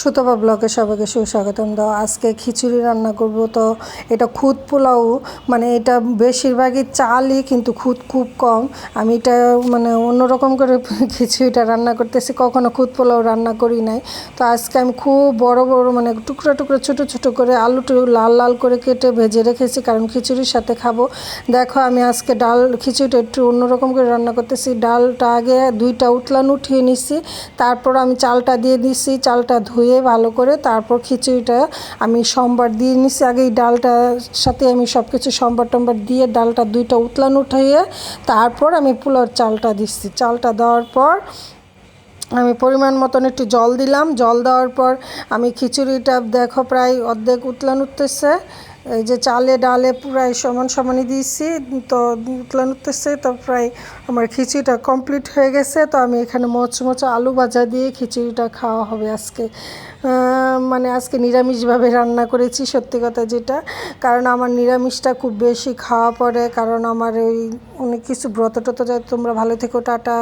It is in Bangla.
সুতপা ব্লগে সবাইকে সুস্বাগতম দাও। আজকে খিচুড়ি রান্না করব তো এটা খুদ পোলাও মানে এটা বেশিরভাগই চালই কিন্তু খুদ খুব কম। আমি এটা মানে অন্যরকম করে খিচুড়িটা রান্না করতেছি, কখনো খুদ পোলাও রান্না করি নাই। তো আজকে আমি খুব বড় বড় মানে টুকরো টুকরো ছোট ছোট করে আলুটা লাল লাল করে কেটে ভেজে রেখেছি, কারণ খিচুড়ির সাথে খাব। দেখো আমি আজকে ডাল, খিচুড়িটা একটু অন্যরকম করে রান্না করতেছি। ডালটা আগে দুইটা উতলান উঠিয়ে নিছি, তারপর আমি চালটা দিয়ে দিছি, চালটা ধুয়ে ভালো করে তারপর খিচুড়িটা আমি সম্বার দিয়ে নিছি। আগে এই ডালটার সাথে আমি সব কিছু সম্বার টম্বার দিয়ে ডালটা দুইটা উতলান উঠাইয়ে তারপর আমি পোলার চালটা দিচ্ছি। চালটা দেওয়ার পর আমি পরিমাণ মতন একটু জল দিলাম। জল দেওয়ার পর আমি খিচুড়িটা দেখো প্রায় অর্ধেক উতলান উঠতেছে। এই যে চালে, ডালে প্রায় সমান সমানই দিয়েছি। তো উতলান উঠতেছে তো প্রায় আমার খিচুড়িটা কমপ্লিট হয়ে গেছে। তো আমি এখানে মোচমোচা আলু ভাজা দিয়ে খিচুড়িটা খাওয়া হবে আজকে। মানে আজকে নিরামিষভাবে রান্না করেছি, সত্যি কথা যেটা। কারণ আমার নিরামিষটা খুব বেশি খাওয়া পড়ে, কারণ আমার ওই অনেক কিছু ব্রত টত যায়। তোমরা ভালো থেকো, টাটা।